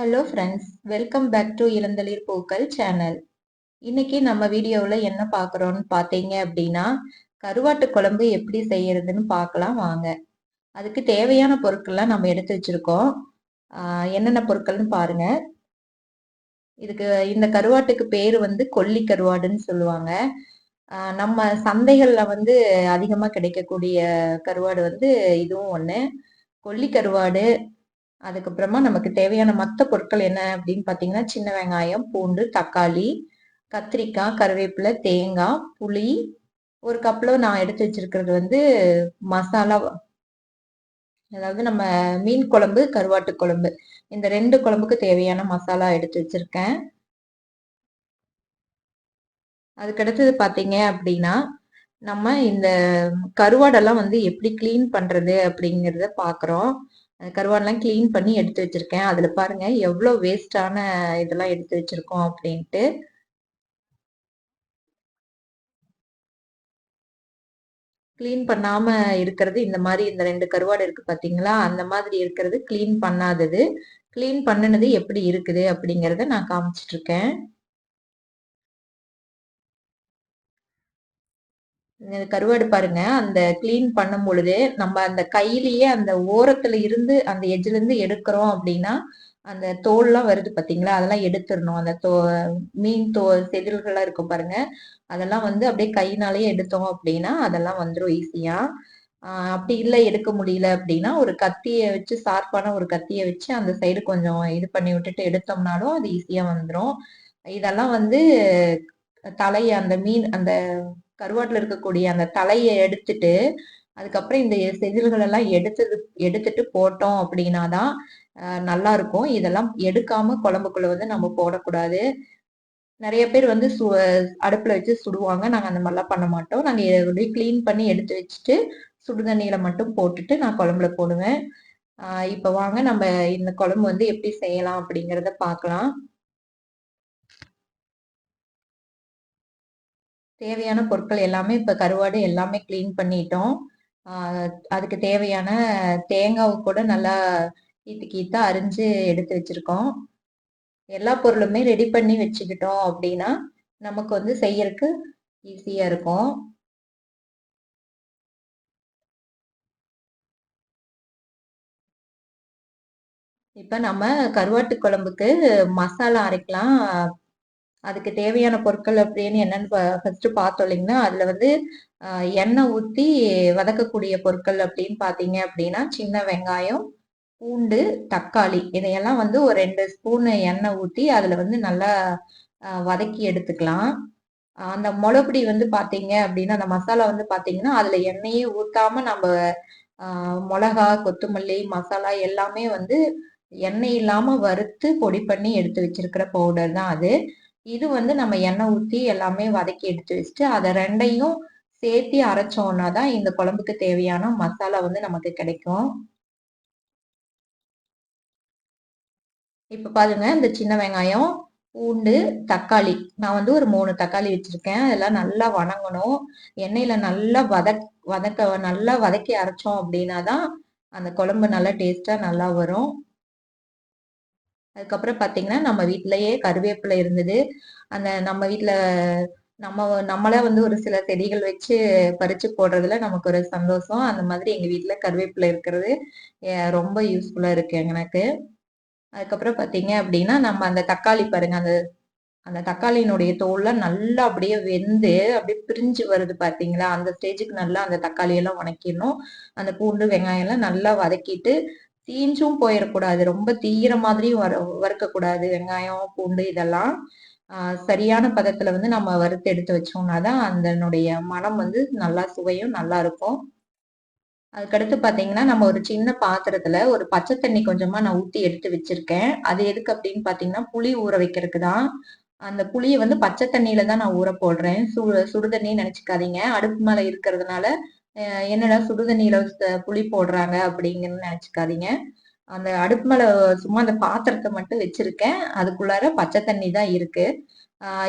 Hello friends welcome back to Ilanthalir Pookkal channel இன்னைக்கு நம்ம வீடியோவில் என்ன பார்க்குறோன்னு பார்த்தீங்க அப்படின்னா கருவாட்டு குழம்பு எப்படி செய்யறதுன்னு பார்க்கலாம் வாங்க. அதுக்கு தேவையான பொருட்கள்லாம் நம்ம எடுத்து வச்சுருக்கோம். என்னென்ன பொருட்கள்னு பாருங்க. இதுக்கு இந்த கருவாட்டுக்கு பேர் வந்து கொல்லி கருவாடுன்னு சொல்லுவாங்க. நம்ம சந்தைகளில் வந்து அதிகமாக கிடைக்கக்கூடிய கருவாடு வந்து இதுவும் ஒன்று கொல்லி கருவாடு அதுக்கப்புறமா நமக்கு தேவையான மற்ற பொருட்கள் என்ன அப்படின்னு பார்த்தீங்கன்னா சின்ன வெங்காயம் பூண்டு தக்காளி கத்திரிக்காய் கருவேப்பிலை தேங்காய் புளி. ஒரு கப்பில் நான் எடுத்து வச்சிருக்கிறது வந்து மசாலா. அதாவது நம்ம மீன் குழம்பு கருவாட்டு குழம்பு. இந்த ரெண்டு குழம்புக்கு தேவையான மசாலா எடுத்து வச்சிருக்கேன். அதுக்கடுத்தது பார்த்தீங்க அப்படின்னா நம்ம இந்த கருவாடெல்லாம் வந்து எப்படி கிளீன் பண்றது அப்படிங்கிறத பார்க்குறோம் கருவாடெல்லாம் க்ளீன் பண்ணி எடுத்து வச்சிருக்கேன். அதுல பாருங்க எவ்வளோ வேஸ்டான இதெல்லாம் எடுத்து வச்சிருக்கோம் அப்படின்ட்டு. க்ளீன் பண்ணாம இருக்கிறது இந்த மாதிரி இந்த ரெண்டு கருவாடு இருக்கு பாத்தீங்களா? அந்த மாதிரி இருக்கிறது க்ளீன் பண்ணாதது. க்ளீன் பண்ணினது எப்படி இருக்குது அப்படிங்கிறத நான் காமிச்சிட்டு கருவாடு பாருங்க அந்த கிளீன் பண்ணும் பொழுது நம்ம அந்த கையிலேயே அந்த ஓரத்துல இருந்து அந்த எஜ்ல இருந்து எடுக்கிறோம் அப்படின்னா அந்த தோல்லாம் வருது பாத்தீங்களா? அதெல்லாம் எடுத்துடணும். அந்த தோ மீன் தோ செதில்கள்லாம் இருக்கும் பாருங்க. அதெல்லாம் வந்து அப்படியே கையினாலேயே எடுத்தோம் அப்படின்னா அதெல்லாம் வந்துடும் ஈஸியா அப்படி இல்லை எடுக்க முடியல அப்படின்னா ஒரு கத்தியை வச்சு ஷார்ப்பான ஒரு கத்தியை வச்சு அந்த சைடு கொஞ்சம் இது பண்ணி விட்டுட்டு எடுத்தோம்னாலும் அது ஈஸியா வந்துடும் இதெல்லாம் வந்து தலையை அந்த மீன் அந்த கருவாட்டில் இருக்கக்கூடிய அந்த தலையை எடுத்துட்டு அதுக்கப்புறம் இந்த செதில்கள் எல்லாம் எடுத்தது எடுத்துட்டு போட்டோம் அப்படின்னா தான் நல்லா இருக்கும். இதெல்லாம் எடுக்காம குழம்புக்குள்ள வந்து நம்ம போடக்கூடாது. நிறைய பேர் வந்து சு அடுப்புல வச்சு சுடுவாங்க. நாங்க அந்த மாதிரிலாம் பண்ண மாட்டோம். நாங்க அப்படியே கிளீன் பண்ணி எடுத்து வச்சுட்டு சுடுதண்ணியில மட்டும் போட்டுட்டு நான் குழம்புல போடுவேன். இப்போ வாங்க. நம்ம இந்த குழம்பு வந்து எப்படி செய்யலாம் அப்படிங்கிறத பார்க்கலாம். தேவையான பொருட்கள் எல்லாமே இப்போ கருவாடு எல்லாமே க்ளீன் பண்ணிட்டோம். அதுக்கு தேவையான தேங்காவை கூட நல்லா கீத்து கீத்தா அரிஞ்சு எடுத்து வச்சிருக்கோம். எல்லா பொருளுமே ரெடி பண்ணி வச்சுக்கிட்டோம் அப்படின்னா நமக்கு வந்து செய்யறதுக்கு ஈஸியா இருக்கும். இப்ப நம்ம கருவாட்டு குழம்புக்கு மசாலா அரைக்கலாம். அதுக்கு தேவையான பொருட்கள் அப்படின்னு என்னன்னு ஃபர்ஸ்ட் பார்த்தோம் இல்லைங்கன்னா அதுல வந்து எண்ணெய் ஊற்றி வதக்கக்கூடிய பொருட்கள் அப்படின்னு பார்த்தீங்க அப்படின்னா சின்ன வெங்காயம் பூண்டு தக்காளி இதையெல்லாம் வந்து ஒரு ரெண்டு ஸ்பூன் எண்ணெய் ஊற்றி அதில் வந்து நல்லா வதக்கி எடுத்துக்கலாம். அந்த முளைப்பொடி வந்து பார்த்தீங்க அப்படின்னா அந்த மசாலா வந்து பார்த்தீங்கன்னா அதில் எண்ணெயே ஊற்றாம நம்ம மிளகா கொத்தமல்லி மசாலா எல்லாமே வந்து எண்ணெய் இல்லாமல் வறுத்து பொடி பண்ணி எடுத்து வச்சிருக்கிற பவுடர் தான் அது. இது வந்து நம்ம எண்ணெய் ஊற்றி எல்லாமே வதக்கி எடுத்து வச்சுட்டு அதை ரெண்டையும் சேர்த்தி அரைச்சோம்னா தான் இந்த குழம்புக்கு தேவையான மசாலா வந்து நமக்கு கிடைக்கும். இப்ப பாருங்க இந்த சின்ன வெங்காயம் பூண்டு தக்காளி. நான் வந்து ஒரு மூணு தக்காளி வச்சிருக்கேன். அதெல்லாம் நல்லா வணங்கணும். எண்ணெயில நல்லா வதக் வதக்க நல்லா வதக்கி அரைச்சோம் அப்படின்னா தான் அந்த குழம்பு நல்லா டேஸ்டா நல்லா வரும். அதுக்கப்புறம் பார்த்தீங்கன்னா நம்ம வீட்டிலேயே கருவேப்பிலை இருந்தது. அந்த நம்ம வீட்டில் நம்ம நம்மளே வந்து ஒரு சில செடிகள் வச்சு பறிச்சு போடுறதுல நமக்கு ஒரு சந்தோஷம். அந்த மாதிரி எங்கள் வீட்டில் கருவேப்பிலை இருக்கிறது ரொம்ப யூஸ்ஃபுல்லாக இருக்கு எனக்கு. அதுக்கப்புறம் பார்த்தீங்க அப்படின்னா நம்ம அந்த தக்காளி பாருங்க அந்த அந்த தக்காளியினுடைய தோல்லாம் நல்லா அப்படியே வெந்து அப்படியே பிரிஞ்சு வருது பார்த்தீங்களா அந்த ஸ்டேஜுக்கு நல்லா அந்த தக்காளியெல்லாம் வணக்கிடணும். அந்த பூண்டு வெங்காயம் எல்லாம் நல்லா வதக்கிட்டு தீஞ்சும் போயிடக்கூடாது ரொம்ப தீயிற மாதிரியும் வர வறுக்கக்கூடாது. வெங்காயம் பூண்டு இதெல்லாம் சரியான பதத்துல வந்து நம்ம வறுத்து எடுத்து வச்சோம்னா தான் அதனுடைய மனம் வந்து நல்லா சுவையும் நல்லா இருக்கும். அதுக்கடுத்து பாத்தீங்கன்னா நம்ம ஒரு சின்ன பாத்திரத்துல ஒரு பச்சை தண்ணி கொஞ்சமா நான் ஊத்தி எடுத்து வச்சிருக்கேன். அது எதுக்கு அப்படின்னு பாத்தீங்கன்னா புளி ஊற வைக்கிறதுக்கு தான். அந்த புளியை வந்து பச்சை தண்ணியில தான் நான் ஊற போடுறேன். சு சுடுதண்ணி நினைச்சுக்காதீங்க. அடுப்பு மேல இருக்கிறதுனால என்னடா சுடுதண்ணியில புளி போடுறாங்க அப்படிங்கன்னு நினைச்சுக்காதீங்க. அந்த அடுப்பு மேல சும்மா அந்த பாத்திரத்தை மட்டும் வச்சிருக்கேன். அதுக்குள்ளார பச்சை தண்ணி தான் இருக்கு.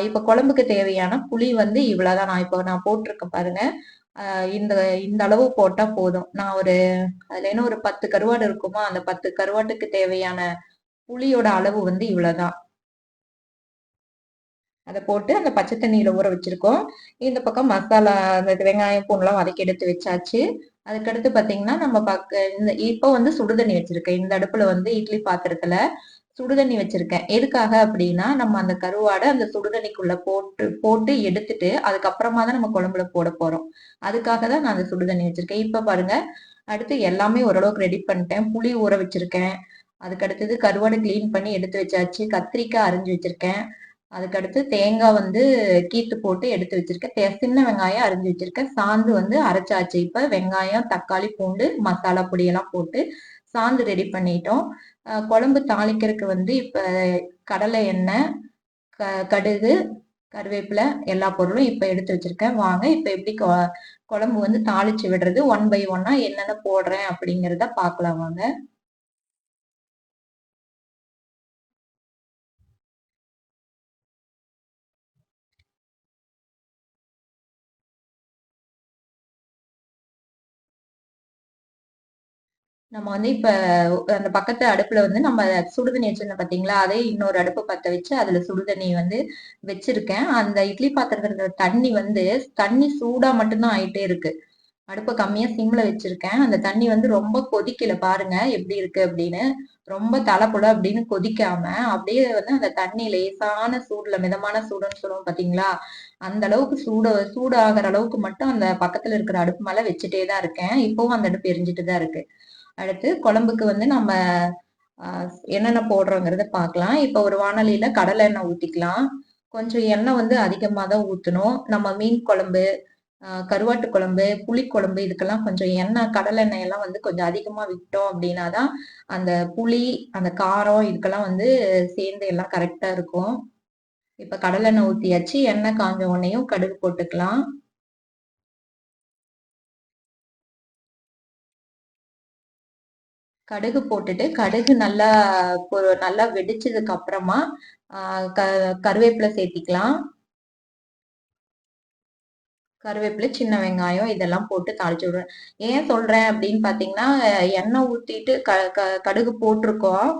இப்ப குழம்புக்கு தேவையான புளி வந்து இவ்வளவுதான். நான் இப்போ நான் போட்டிருக்கேன் பாருங்க. இந்த இந்த அளவு போட்டா போதும். நான் ஒரு அதுல என்ன ஒரு பத்து கருவாடு இருக்குமா அந்த பத்து கருவாட்டுக்கு தேவையான புளியோட அளவு வந்து இவ்வளவுதான். அதை போட்டு அந்த பச்சை தண்ணியில ஊற வச்சிருக்கோம். இந்த பக்கம் மசாலா அந்த வெங்காயம் பூண்டுலாம் வதக்கி எடுத்து வச்சாச்சு. அதுக்கடுத்து பாத்தீங்கன்னா நம்ம பார்க்க இந்த இப்போ வந்து சுடுதண்ணி வச்சிருக்கேன். இந்த அடுப்புல வந்து இட்லி பாத்திரத்துல சுடுதண்ணி வச்சிருக்கேன். எதுக்காக அப்படின்னா நம்ம அந்த கருவாடை அந்த சுடுதண்ணிக்குள்ள போட்டு போட்டு எடுத்துட்டு அதுக்கப்புறமா தான் நம்ம குழம்புல போட போறோம். அதுக்காக தான் நான் அந்த சுடுதண்ணி வச்சிருக்கேன். இப்ப பாருங்க அடுத்து எல்லாமே ஓரளவுக்கு ரெடி பண்ணிட்டேன். புளி ஊற வச்சிருக்கேன். அதுக்கு அடுத்தது கருவாடை கிளீன் பண்ணி எடுத்து வச்சாச்சு. கத்திரிக்காய் அரிஞ்சு வச்சிருக்கேன். அதுக்கடுத்து தேங்காய் வந்து கீத்து போட்டு எடுத்து வச்சிருக்கேன். சின்ன வெங்காயம் அரிஞ்சு வச்சிருக்கேன். சாந்து வந்து அரைச்சாச்சு. இப்ப வெங்காயம் தக்காளி பூண்டு மசாலா பொடியெல்லாம் போட்டு சாந்து ரெடி பண்ணிட்டோம். குழம்பு தாளிக்கிறதுக்கு வந்து இப்ப கடலை எண்ணெய் க கடுகு கருவேப்பிலை எல்லா பொருளும் இப்ப எடுத்து வச்சிருக்கேன். வாங்க இப்ப எப்படி குழம்பு வந்து தாளிச்சு விடுறது? ஒன் பை ஒன்னா என்னென்ன போடுறேன் அப்படிங்கிறத பார்க்கலாம் வாங்க. நம்ம வந்து இப்ப அந்த பக்கத்து அடுப்புல வந்து நம்ம சுடுதண்ணி வச்சிருந்தோம் பாத்தீங்களா? அதே இன்னொரு அடுப்பு பத்த வச்சு அதுல சுடுதண்ணி வந்து வச்சிருக்கேன். அந்த இட்லி பாத்திரத்துல தண்ணி வந்து தண்ணி சூடா மட்டும்தான் ஆயிட்டே இருக்கு. அடுப்பை கம்மியா சிம்ல வச்சிருக்கேன். அந்த தண்ணி வந்து ரொம்ப கொதிக்கல பாருங்க எப்படி இருக்கு அப்படின்னு. ரொம்ப தலைப்புல அப்படின்னு கொதிக்காம அப்படியே வந்து அந்த தண்ணி லேசான சூடுல மிதமான சூடுன்னு சொல்லுவோம் பாத்தீங்களா? அந்த அளவுக்கு சூட சூடாகிற அளவுக்கு மட்டும் அந்த பக்கத்துல இருக்கிற அடுப்பு மேல வச்சுட்டே தான் இருக்கேன். இப்பவும் அந்த அடுப்பு எரிஞ்சிட்டு தான் இருக்கு. அடுத்து குழம்புக்கு வந்து நம்ம என்னென்ன போடுறோங்கிறத பார்க்கலாம். இப்போ ஒரு வானொலியில கடலை எண்ணெய் ஊற்றிக்கலாம் கொஞ்சம் எண்ணெய் வந்து அதிகமாக தான் ஊற்றணும் நம்ம மீன் குழம்பு கருவாட்டு குழம்பு புளிக்குழம்பு இதுக்கெல்லாம் கொஞ்சம் எண்ணெய் கடலை எண்ணெய் எல்லாம் வந்து கொஞ்சம் அதிகமாக விட்டோம் அப்படின்னா தான் அந்த புளி அந்த காரம் இதுக்கெல்லாம் வந்து சேர்ந்து எல்லாம் கரெக்டாக இருக்கும். இப்போ கடலெண்ணெய் ஊற்றியாச்சு எண்ணெய் காஞ்ச உடனேயும் கடுகு போட்டுக்கலாம். கடுகு போட்டுட்டு கடுகு நல்லா நல்லா வெடிச்சதுக்கு அப்புறமா க கருவேப்பிலை சேர்த்திக்கலாம். கருவேப்பிலை சின்ன வெங்காயம் இதெல்லாம் போட்டு தாளிச்சு விடுவேன். ஏன் சொல்றேன் அப்படின்னு பாத்தீங்கன்னா எண்ணெய் ஊத்திட்டு க கடுகு போட்டிருக்கோம்.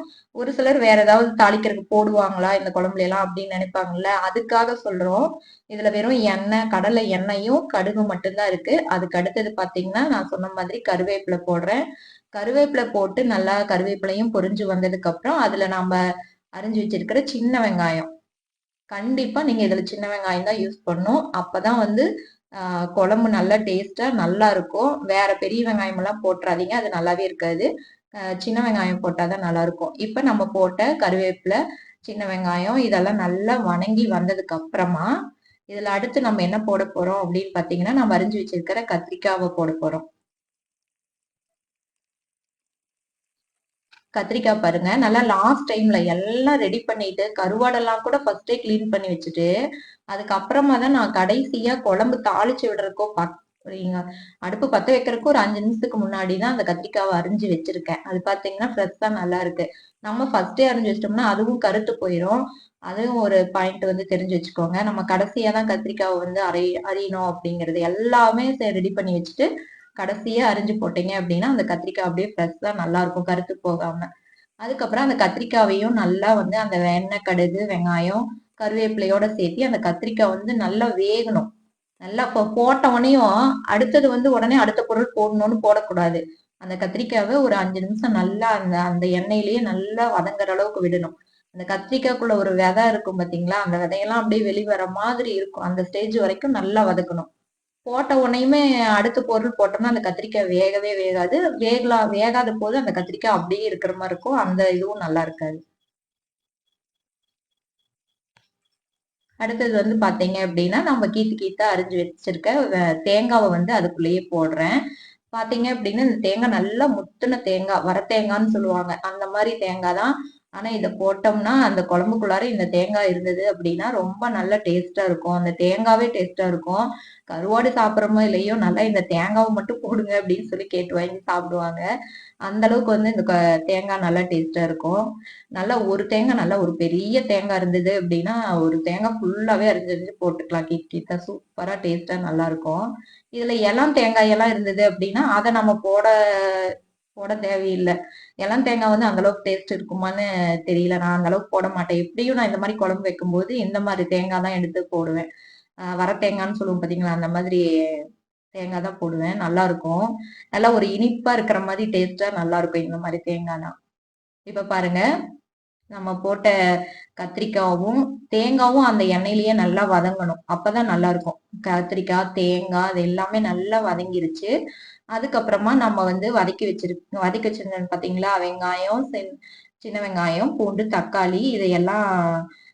ஒரு சிலர் வேற ஏதாவது தாளிக்கிறதுக்கு போடுவாங்களா இந்த குழம்புல எல்லாம் அப்படின்னு நினைப்பாங்கல்ல அதுக்காக சொல்றோம். இதுல வெறும் எண்ணெய் கடலை எண்ணெயும் கடுகு மட்டும்தான் இருக்கு. அதுக்கு அடுத்தது பாத்தீங்கன்னா நான் சொன்ன மாதிரி கருவேப்பிலை போடுறேன். கருவேப்பிலை போட்டு நல்லா கருவேப்பிலையும் பொரிஞ்சு வந்ததுக்கு அப்புறம் அதுல நாம அரிஞ்சு வச்சிருக்கிற சின்ன வெங்காயம். கண்டிப்பா நீங்க இதுல சின்ன வெங்காயம் தான் யூஸ் பண்ணும் அப்பதான் வந்து குழம்பு நல்லா டேஸ்டா நல்லா இருக்கும். வேற பெரிய வெங்காயம் எல்லாம் போட்டுறாதீங்க. அது நல்லாவே இருக்காது. சின்ன வெங்காயம் போட்டாதான் நல்லா இருக்கும். இப்ப நம்ம போட்ட கருவேப்பிலை சின்ன வெங்காயம் இதெல்லாம் நல்லா வணங்கி வந்ததுக்கு அப்புறமா இதுல அடுத்து நம்ம என்ன போட போறோம் அப்படின்னு பாத்தீங்கன்னா நம்ம அரிஞ்சு வச்சிருக்கிற கத்திரிக்காவை போட போறோம். கத்திரிக்காய் பாருங்க. நல்லா லாஸ்ட் டைம்ல எல்லாம் ரெடி பண்ணிட்டு கருவாடெல்லாம் கூட ஃபர்ஸ்டே கிளீன் பண்ணி வச்சுட்டு அதுக்கப்புறமா தான் நான் கடைசியா குழம்பு தாளிச்சு விடுறதுக்கோ பாத்தீங்க அடுப்பு பத்த வைக்கிறதுக்கு ஒரு அஞ்சு நிமிஷத்துக்கு முன்னாடி தான் அந்த கத்திரிக்காவை அரிஞ்சு வச்சிருக்கேன். அது பாத்தீங்கன்னா ஃப்ரெஷ்ஷா நல்லா இருக்கு. நம்ம ஃபர்ஸ்டே அரிஞ்சு வச்சிட்டோம்னா அதுவும் கருத்து போயிடும் அதுவும் ஒரு பாயிண்ட் வந்து தெரிஞ்சு வச்சுக்கோங்க. நம்ம கடைசியா தான் கத்திரிக்காவை வந்து அரை அறியணும் அப்படிங்கிறது எல்லாமே ரெடி பண்ணி வச்சுட்டு கடைசியா அரிஞ்சு போட்டீங்க அப்படின்னா அந்த கத்திரிக்காய் அப்படியே ஃப்ரெஷ்ஷா நல்லா இருக்கும் கருத்து போகாம. அதுக்கப்புறம் அந்த கத்திரிக்காவையும் நல்லா வந்து அந்த எண்ணெய் கடுகு வெங்காயம் கருவேப்பிலையோட சேர்த்து அந்த கத்திரிக்காய் வந்து நல்லா வேகணும். நல்லா இப்போ போட்ட உடனேயும் அடுத்தது வந்து உடனே அடுத்த பொருள் போடணும்னு போடக்கூடாது. அந்த கத்திரிக்காவை ஒரு அஞ்சு நிமிஷம் நல்லா அந்த அந்த எண்ணெயிலேயே நல்லா வதங்குற அளவுக்கு விடணும். அந்த கத்திரிக்காய்க்குள்ள ஒரு விதை இருக்கும் பாத்தீங்களா? அந்த விதையெல்லாம் அப்படியே வெளிவர மாதிரி இருக்கும். அந்த ஸ்டேஜ் வரைக்கும் நல்லா வதக்கணும். போட்ட உடனேயுமே அடுத்த பொருள் போட்டோம்னா அந்த கத்திரிக்காய் வேகவே வேகாது. வேகலாம் வேகாத போது அந்த கத்திரிக்காய் அப்படியே இருக்கிற மாதிரி இருக்கும். அந்த இதுவும் நல்லா இருக்காது. அடுத்தது வந்து பாத்தீங்க அப்படின்னா நம்ம கீத்து கீத்தா அரிஞ்சு வச்சிருக்க தேங்காவை வந்து அதுக்குள்ளேயே போடுறேன். பாத்தீங்க அப்படின்னா இந்த தேங்காய் நல்லா முத்துன தேங்காய் வர தேங்காய்ன்னு சொல்லுவாங்க. அந்த மாதிரி தேங்காய் தான் ஆனா இதை போட்டோம்னா அந்த குழம்புக்குள்ளார இந்த தேங்காய் இருந்தது அப்படின்னா ரொம்ப நல்ல டேஸ்டா இருக்கும். அந்த தேங்காவே டேஸ்டா இருக்கும். கருவாடு சாப்பிட்றோமோ இல்லையோ நல்லா இந்த தேங்காவை மட்டும் போடுங்க அப்படின்னு சொல்லி கேட்டு வாங்கி சாப்பிடுவாங்க. அந்த அளவுக்கு வந்து இந்த தேங்காய் நல்லா டேஸ்டா இருக்கும். நல்லா ஒரு தேங்காய் நல்லா ஒரு பெரிய தேங்காய் இருந்தது அப்படின்னா ஒரு தேங்காய் ஃபுல்லாவே அரிஞ்சு போட்டுக்கலாம். கிட்ட கிட்டா சூப்பரா டேஸ்டா நல்லா இருக்கும். இதுல இளம் தேங்காய் எல்லாம் இருந்தது அப்படின்னா அதை நம்ம போட போட தேவையில்லை. இளம் தேங்காய் வந்து அந்த அளவுக்கு டேஸ்ட் இருக்குமான்னு தெரியல. நான் அந்த அளவுக்கு போட மாட்டேன். எப்படியும் நான் இந்த மாதிரி குழம்பு வைக்கும்போது இந்த மாதிரி தேங்காய் தான் எடுத்து போடுவேன். வர தேங்காய்னு சொல்லுவோம் பார்த்தீங்களா அந்த மாதிரி தேங்காய் தான் போடுவேன். நல்லா இருக்கும். நல்லா ஒரு இனிப்பா இருக்கிற மாதிரி டேஸ்டா நல்லா இருக்கும் இந்த மாதிரி தேங்காய்னா. இப்ப பாருங்க. நம்ம போட்ட கத்திரிக்காவும் தேங்காவும் அந்த எண்ணெயிலேயே நல்லா வதங்கணும். அப்பதான் நல்லா இருக்கும். கத்திரிக்காய் தேங்காய் அது எல்லாமே நல்லா வதங்கிருச்சு. அதுக்கப்புறமா நம்ம வந்து வதக்கி வச்சிருக்கு வதக்கி வச்சிருந்தோம் பாத்தீங்களா? வெங்காயம் சின்ன வெங்காயம் பூண்டு தக்காளி இதையெல்லாம்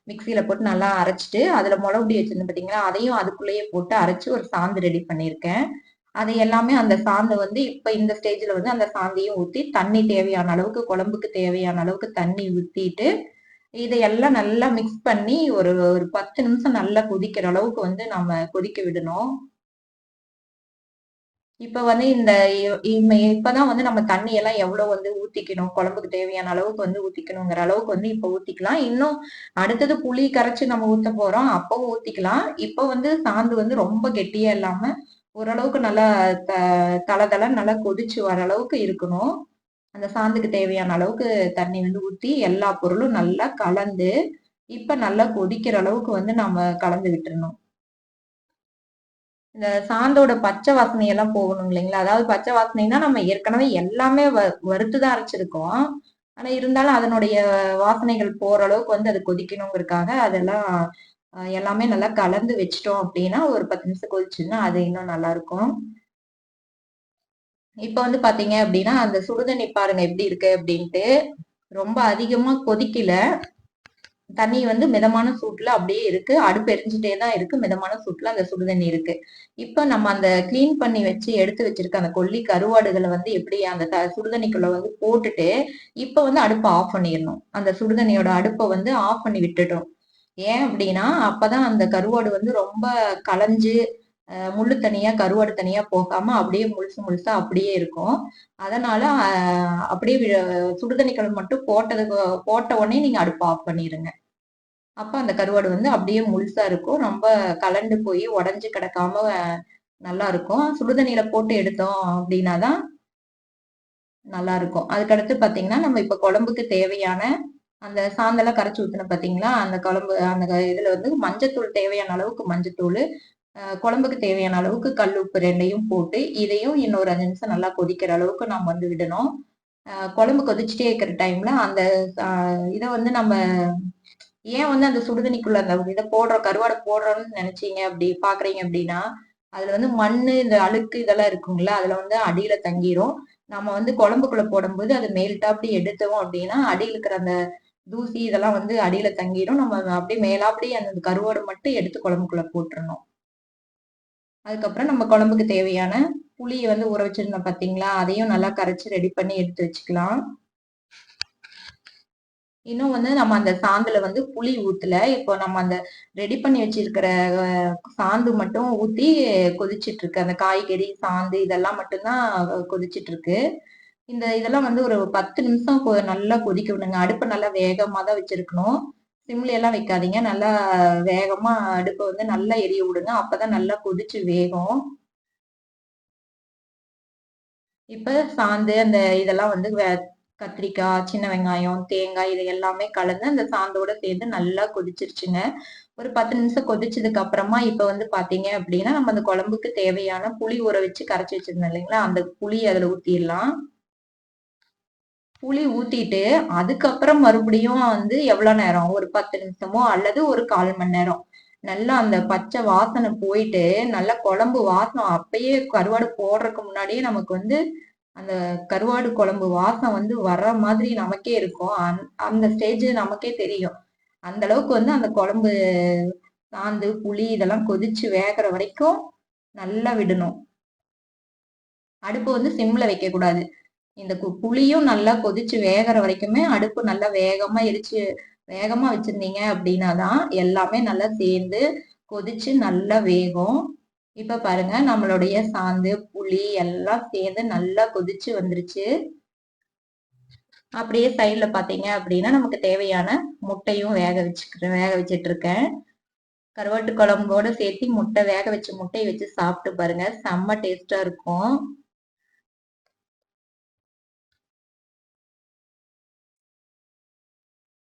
மிக்சியில போட்டு நல்லா அரைச்சிட்டு அதுல முளகுடி வச்சிருந்தேன் பாத்தீங்களா? அதையும் அதுக்குள்ளேயே போட்டு அரைச்சு ஒரு சாந்து ரெடி பண்ணியிருக்கேன். அது எல்லாமே அந்த சாந்து வந்து இப்ப இந்த ஸ்டேஜ்ல வந்து அந்த சாந்தையும் ஊத்தி தண்ணி தேவையான அளவுக்கு குழம்புக்கு தேவையான அளவுக்கு தண்ணி ஊத்திட்டு இதையெல்லாம் நல்லா மிக்ஸ் பண்ணி ஒரு ஒரு பத்து நிமிஷம் நல்லா கொதிக்கிற அளவுக்கு வந்து நம்ம கொதிக்க விடணும். இப்ப வந்து இந்த இப்பதான் வந்து நம்ம தண்ணி எல்லாம் எவ்வளவு வந்து ஊத்திக்கணும் குழம்புக்கு தேவையான அளவுக்கு வந்து ஊத்திக்கணுங்கிற அளவுக்கு வந்து இப்ப ஊத்திக்கலாம். இன்னும் அடுத்தது புளி கரைச்சு நம்ம ஊத்த போறோம் அப்பவும் ஊத்திக்கலாம். இப்ப வந்து சாந்து வந்து ரொம்ப கெட்டியா இல்லாம ஓரளவுக்கு நல்லா த தள நல்லா கொதிச்சு வர அளவுக்கு இருக்கணும். அந்த சாந்துக்கு தேவையான அளவுக்கு தண்ணி வந்து ஊத்தி எல்லா பொருளும் நல்லா கலந்து இப்ப நல்லா கொதிக்கிற அளவுக்கு வந்து நம்ம கலந்து விட்டுறணும். இந்த சாந்தோட பச்சை வாசனை எல்லாம் போகணும் இல்லைங்களா? அதாவது பச்சை வாசனைனா நம்ம ஏற்கனவே எல்லாமே வ வறுத்துதான் அரைச்சிருக்கோம். ஆனா இருந்தாலும் அதனுடைய வாசனைகள் போற அளவுக்கு வந்து அது கொதிக்கணுங்கிறதுக்காக அதெல்லாம் எல்லாமே நல்லா கலந்து வச்சிட்டோம் அப்படின்னா ஒரு பத்து நிமிஷம் கொதிச்சுன்னா அது இன்னும் நல்லா இருக்கும் இப்ப வந்து பாத்தீங்க அப்படின்னா அந்த சுடுதண்ணி பாருங்க எப்படி இருக்கு அப்படின்ட்டு ரொம்ப அதிகமா கொதிக்கல. தண்ணி வந்து மிதமான சூட்ல அப்படியே இருக்கு. அடுப்பு எரிஞ்சுட்டே தான் இருக்கு. மிதமான சூட்ல அந்த சுடுதண்ணி இருக்கு. இப்ப நம்ம அந்த கிளீன் பண்ணி வச்சு எடுத்து வச்சிருக்க அந்த கொல்லி கருவாடுகளை வந்து எப்படி அந்த த சுடுதண்ணிக்குள்ள வந்து போட்டுட்டு இப்ப வந்து அடுப்பை ஆஃப் பண்ணிடணும். அந்த சுடுதண்ணியோட அடுப்பை வந்து ஆஃப் பண்ணி விட்டுட்டோம். ஏன் அப்படின்னா அப்பதான் அந்த கருவாடு வந்து ரொம்ப களைஞ்சு முள்ளு தனியா கருவாடு தனியா போகாம அப்படியே முழுசு முழுசா அப்படியே இருக்கும். அதனால அப்படியே சுடுதண்ணிக்கள் மட்டும் போட்டதுக்கு போட்ட உடனே நீங்க அடுப்பு ஆஃப் பண்ணிருங்க. அப்ப அந்த கருவாடு வந்து அப்படியே முழுசா இருக்கும். ரொம்ப கலண்டு போய் உடஞ்சு கிடக்காம நல்லா இருக்கும். சுடுதண்ணியில போட்டு எடுத்தோம் அப்படின்னாதான் நல்லா இருக்கும். அதுக்கடுத்து பாத்தீங்கன்னா நம்ம இப்ப குழம்புக்கு தேவையான அந்த சாந்தெல்லாம் கரைச்சி ஊற்றின பாத்தீங்களா? அந்த குழம்பு அந்த இதுல வந்து மஞ்சத்தூள் தேவையான அளவுக்கு மஞ்சத்தூள் குழம்புக்கு தேவையான அளவுக்கு கல் உப்பு ரெண்டையும் போட்டு இதையும் இன்னொரு அஞ்சு நிமிஷம் நல்லா கொதிக்கிற அளவுக்கு நம்ம வந்து விடணும். குழம்பு கொதிச்சுட்டே இருக்கிற டைம்ல அந்த இதை வந்து நம்ம ஏன் வந்து அந்த சுடுதண்ணிக்குள்ள அந்த இதை போடுறோம் கருவாடை போடுறோம்னு நினைச்சீங்க அப்படி பாக்குறீங்க அப்படின்னா அதுல வந்து மண்ணு இந்த அழுக்கு இதெல்லாம் இருக்குங்களா அதுல வந்து அடியில தங்கிரும். நம்ம வந்து குழம்புக்குள்ள போடும்போது அது மேல்டாப்படி எடுத்தோம் அப்படின்னா அடியில் இருக்கிற அந்த தூசி இதெல்லாம் வந்து அடியில தங்கிடும் நம்ம அப்படியே மேலாப்படி அந்த கருவாடு மட்டும் எடுத்து குழம்புக்குள்ள போட்டுருணும் அதுக்கப்புறம் நம்ம குழம்புக்கு தேவையான புளியை வந்து ஊற வச்சிருந்தோம் பார்த்தீங்களா அதையும் நல்லா கரைச்சி ரெடி பண்ணி எடுத்து வச்சுக்கலாம். இன்னும் வந்து நம்ம அந்த சாந்துல வந்து புளி ஊத்துல. இப்போ நம்ம அந்த ரெடி பண்ணி வச்சிருக்கிற சாந்து மட்டும் ஊத்தி கொதிச்சிட்டு இருக்கு. அந்த காய்கறி சாந்து இதெல்லாம் மட்டும்தான் கொதிச்சிட்டு இருக்கு. இந்த இதெல்லாம் வந்து ஒரு பத்து நிமிஷம் நல்லா கொதிக்க விடுங்க. அடுப்பு நல்லா வேகமா தான் வச்சிருக்கணும். சிம்ல எல்லாம் வைக்காதீங்க. நல்லா வேகமா அடுப்பை வந்து நல்லா எரிய விடுங்க. அப்பதான் நல்லா கொதிச்சு வேகும். இப்ப சாந்து அந்த இதெல்லாம் வந்து கத்திரிக்காய் சின்ன வெங்காயம் தேங்காய் இது எல்லாமே கலந்து அந்த சாந்தோட சேர்ந்து நல்லா கொதிச்சிருச்சுங்க. ஒரு பத்து நிமிஷம் கொதிச்சதுக்கு அப்புறமா இப்ப வந்து பாத்தீங்க அப்படின்னா நம்ம அந்த குழம்புக்கு தேவையான புளி ஊற வச்சு கரைச்சி வச்சிருந்தோம் இல்லைங்களா? அந்த புளி அதுல ஊத்திடலாம். புளி ஊத்திட்டு அதுக்கப்புறம் மறுபடியும் வந்து எவ்வளவு நேரம்? ஒரு பத்து நிமிஷமோ அல்லது ஒரு கால் மணி நேரம்? நல்லா அந்த பச்சை வாசனை போயிட்டு நல்லா குழம்பு வாசம் அப்பயே கருவாடு போடுறதுக்கு முன்னாடியே நமக்கு வந்து அந்த கருவாடு குழம்பு வாசம் வந்து வர்ற மாதிரி நமக்கே இருக்கும். அந் அந்த ஸ்டேஜ் நமக்கே தெரியும். அந்த அளவுக்கு வந்து அந்த குழம்பு சாந்து புளி இதெல்லாம் கொதிச்சு வேகிற வரைக்கும் நல்லா விடணும். அடுப்பு வந்து சிம்ல வைக்க கூடாது இந்த புளியும் நல்லா கொதிச்சு வேகிற வரைக்குமே அடுப்பு நல்லா வேகமா எரிச்சு வேகமா வச்சிருந்தீங்க அப்படின்னா தான் எல்லாமே நல்லா சேர்ந்து கொதிச்சு நல்லா வேகும். இப்ப பாருங்க நம்மளுடைய சாந்து புளி எல்லாம் சேர்ந்து நல்லா கொதிச்சு வந்துருச்சு. அப்படியே சைட்ல பாத்தீங்க அப்படின்னா நமக்கு தேவையான முட்டையும் வேக வச்சுக்கிறேன் வேக வச்சிட்டு இருக்கேன் கருவாட்டு குழம்போட சேர்த்து முட்டை வேக வச்ச முட்டையை வச்சு சாப்பிட்டு பாருங்க செம்ம டேஸ்டா இருக்கும்.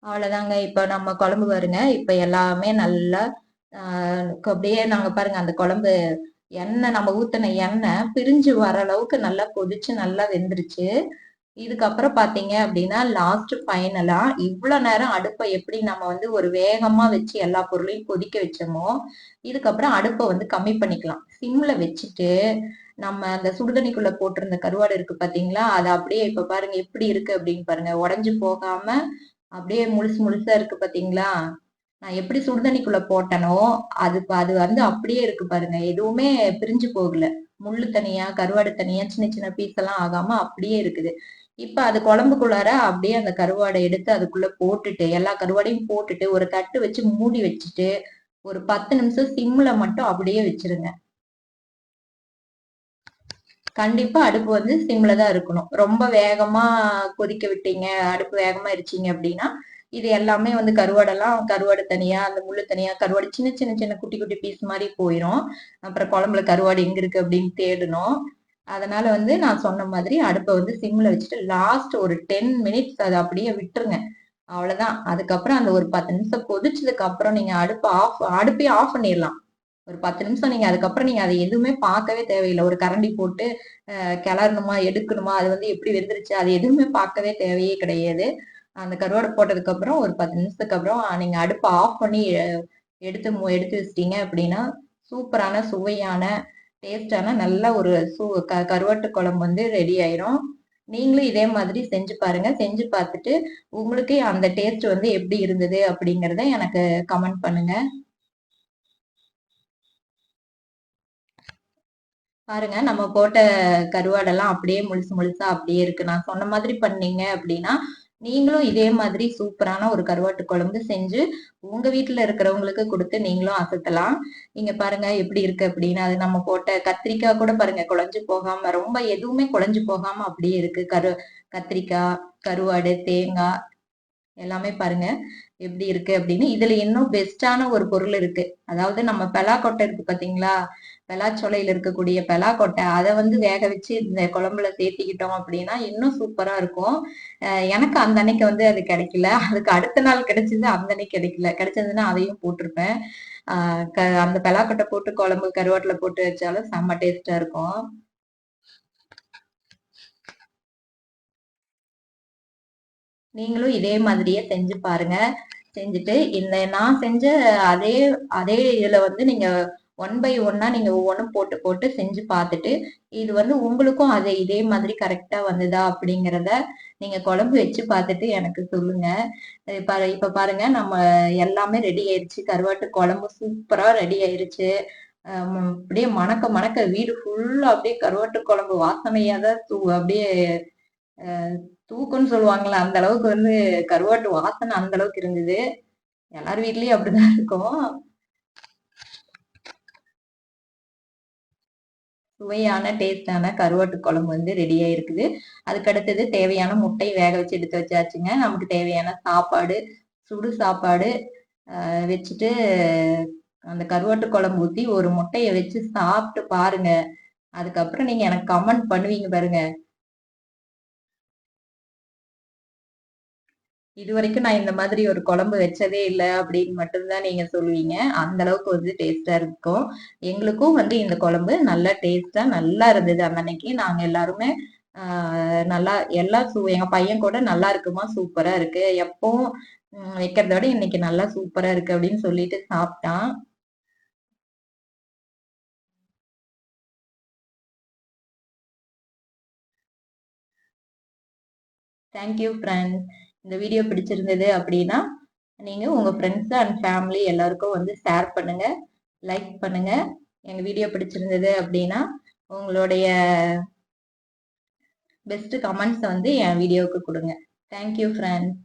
அவ்வளோதாங்க இப்போ நம்ம குழம்பு வருங்க இப்போ எல்லாமே நல்லா அப்படியே நாங்கள் பாருங்க. அந்த குழம்பு எண்ணெய் நம்ம ஊத்தின எண்ணெய் பிரிஞ்சு வர அளவுக்கு நல்லா கொதிச்சு நல்லா வெந்துருச்சு. இதுக்கப்புறம் பாத்தீங்க அப்படின்னா லாஸ்ட் ஃபைனலாக இவ்வளவு நேரம் அடுப்பை எப்படி நம்ம வந்து ஒரு வேகமா வச்சு எல்லா பொருளையும் கொதிக்க வச்சோமோ இதுக்கப்புறம் அடுப்பை வந்து கம்மி பண்ணிக்கலாம். சிம்ல வச்சுட்டு நம்ம அந்த சுடுதண்ணிக்குள்ள போட்டிருந்த கருவாடு இருக்கு பாத்தீங்களா? அது அப்படியே இப்ப பாருங்க எப்படி இருக்கு அப்படின்னு பாருங்க. உடஞ்சு போகாம அப்படியே முழுசு முழுசா இருக்கு பாத்தீங்களா? நான் எப்படி சுடுதண்ணிக்குள்ள போட்டனோ அது அது வந்து அப்படியே இருக்கு பாருங்க. எதுவுமே பிரிஞ்சு போகல. முள்ளு தனியா கருவாடு தனியா சின்ன சின்ன பீஸ் எல்லாம் ஆகாம அப்படியே இருக்குது. இப்ப அது குழம்புக்குள்ளார அப்படியே அந்த கருவாடை எடுத்து அதுக்குள்ள போட்டுட்டு எல்லா கருவாடையும் போட்டுட்டு ஒரு தட்டு வச்சு மூடி வச்சுட்டு ஒரு பத்து நிமிஷம் சிம்ல மட்டும் அப்படியே வச்சிருங்க. கண்டிப்பா அடுப்பு வந்து சிம்ல தான் இருக்கணும். ரொம்ப வேகமா கொதிக்க விட்டீங்க அடுப்பு வேகமா இருச்சிங்க அப்படின்னா இது எல்லாமே வந்து கருவாடெல்லாம் கருவாடு தனியா அந்த முள்ளு தனியா கருவாடு சின்ன சின்ன சின்ன குட்டி குட்டி பீஸ் மாதிரி போயிடும் அப்புறம் குழம்புல கருவாடு எங்க இருக்கு அப்படின்னு தேடணும். அதனால வந்து நான் சொன்ன மாதிரி அடுப்பை வந்து சிம்ல வச்சுட்டு லாஸ்ட் ஒரு டென் மினிட்ஸ் அதை அப்படியே விட்டுருங்க. அவ்வளவுதான். அதுக்கப்புறம் அந்த ஒரு பத்து நிமிஷம் கொதிச்சதுக்கு அப்புறம் நீங்க அடுப்பு ஆஃப் அடுப்பையும் ஆஃப் பண்ணிடலாம். ஒரு பத்து நிமிஷம் நீங்க அதுக்கப்புறம் நீங்க அதை எதுவுமே பார்க்கவே தேவையில்லை. ஒரு கரண்டி போட்டு கிளறணுமா எடுக்கணுமா அது வந்து எப்படி வெந்துருச்சு அது எதுவுமே பார்க்கவே தேவையே கிடையாது. அந்த கருவாடு போட்டதுக்கு அப்புறம் ஒரு பத்து நிமிஷத்துக்கு அப்புறம் நீங்க அடுப்பை ஆஃப் பண்ணி எடுத்து எடுத்து வச்சிட்டீங்க அப்படின்னா சூப்பரான சுவையான டேஸ்டான நல்ல ஒரு சூ க கருவாட்டு குழம்பு வந்து ரெடி ஆயிரும். நீங்களும் இதே மாதிரி செஞ்சு பாருங்க. செஞ்சு பார்த்துட்டு உங்களுக்கு அந்த டேஸ்ட் வந்து எப்படி இருந்தது அப்படிங்கிறத எனக்கு கமெண்ட் பண்ணுங்க. பாருங்க நம்ம போட்ட கருவாடெல்லாம் அப்படியே முழுசு முழுசா அப்படியே இருக்கு. நான் சொன்ன மாதிரி பண்ணீங்க அப்படின்னா நீங்களும் இதே மாதிரி சூப்பரான ஒரு கருவாட்டு குழம்பு செஞ்சு உங்க வீட்டுல இருக்கிறவங்களுக்கு கொடுத்து நீங்களும் அசத்தலாம். நீங்க பாருங்க எப்படி இருக்கு அப்படின்னு. அது நம்ம போட்ட கத்திரிக்காய் கூட பாருங்க குழஞ்சு போகாம ரொம்ப எதுவுமே குழஞ்சு போகாம அப்படியே இருக்கு. கரு கத்திரிக்காய் கருவாடு தேங்காய் எல்லாமே பாருங்க எப்படி இருக்கு அப்படின்னு. இதுல இன்னும் பெஸ்டான ஒரு பொருள் இருக்கு. அதாவது நம்ம பெலாக்கொட்டை இருக்கு பாத்தீங்களா? பெலாச்சோலையில இருக்கக்கூடிய பெலாக்கொட்டை அதை வந்து வேக வச்சு இந்த குழம்புல சேர்த்திக்கிட்டோம் அப்படின்னா இன்னும் சூப்பரா இருக்கும். எனக்கு அந்த அன்னைக்கு வந்து அது கிடைக்கல. அதுக்கு அடுத்த நாள் கிடைச்சது அந்த அன்னைக்கு கிடைக்கல. கிடைச்சதுன்னா அதையும் போட்டிருப்பேன். ஆஹ் அந்த பெலாக்கொட்டை போட்டு குழம்பு கருவாட்டுல போட்டு வச்சாலும் செம்ம டேஸ்டா இருக்கும். நீங்களும் இதே மாதிரியே செஞ்சு பாருங்க. செஞ்சுட்டு இந்த நான் செஞ்ச அதே அதே இதுல வந்து நீங்க ஒன் பை ஒன்னா நீங்க ஒவ்வொன்றும் போட்டு போட்டு செஞ்சு பார்த்துட்டு இது வந்து உங்களுக்கும் அது இதே மாதிரி கரெக்டா வந்ததா அப்படிங்கிறத நீங்க குழம்பு வச்சு பார்த்துட்டு எனக்கு சொல்லுங்க. இப்ப பாருங்க நம்ம எல்லாமே ரெடி ஆயிடுச்சு கருவாட்டு குழம்பு சூப்பரா ரெடி ஆயிருச்சு. அப்படியே மணக்க மணக்க வீடு ஃபுல்லா அப்படியே கருவாட்டு குழம்பு வாசனையா தான் தூ அப்படியே தூக்குன்னு சொல்லுவாங்களே அந்த அளவுக்கு வந்து கருவாட்டு வாசனை அந்த அளவுக்கு இருந்தது. எல்லார் வீட்லயும் அப்படிதான் இருக்கும். சுவையான டேஸ்டான கருவாட்டு குழம்பு வந்து ரெடியா இருக்குது அதுக்கு அடுத்தது தேவையான முட்டை வேக வச்சு எடுத்து வச்சாச்சுங்க. நமக்கு தேவையான சாப்பாடு சுடு சாப்பாடு வச்சுட்டு அந்த கருவாட்டு குழம்பு ஊற்றி ஒரு முட்டையை வச்சு சாப்பிட்டு பாருங்க. அதுக்கப்புறம் நீங்க எனக்கு கமெண்ட் பண்ணுவீங்க பாருங்க. இது வரைக்கும் நான் இந்த மாதிரி ஒரு குழம்பு வச்சதே இல்லை அப்படின்னு மட்டும்தான் நீங்க சொல்லுவீங்க. அந்த அளவுக்கு வந்து டேஸ்டா இருக்கும். எங்களுக்கும் வந்து இந்த குழம்பு நல்லா டேஸ்டா நல்லா இருந்தது அந்த அன்னைக்கு. நாங்க எல்லாருமே நல்லா எல்லா சூ எங்க பையன் கூட நல்லா இருக்குமா சூப்பரா இருக்கு. எப்பவும் வைக்கிறத விட இன்னைக்கு நல்லா சூப்பரா இருக்கு அப்படின்னு சொல்லிட்டு சாப்பிட்டான். தேங்க்யூ ஃப்ரெண்ட்ஸ் இந்த வீடியோ பிடிச்சிருந்தது அப்படின்னா நீங்கள் உங்கள் ஃப்ரெண்ட்ஸ் அண்ட் ஃபேமிலி எல்லாருக்கும் வந்து ஷேர் பண்ணுங்கள் லைக் பண்ணுங்கள் எங்கள் வீடியோ பிடிச்சிருந்தது அப்படின்னா உங்களுடைய பெஸ்ட் கமெண்ட்ஸ் வந்து என் வீடியோவுக்கு கொடுங்க. Thank you friends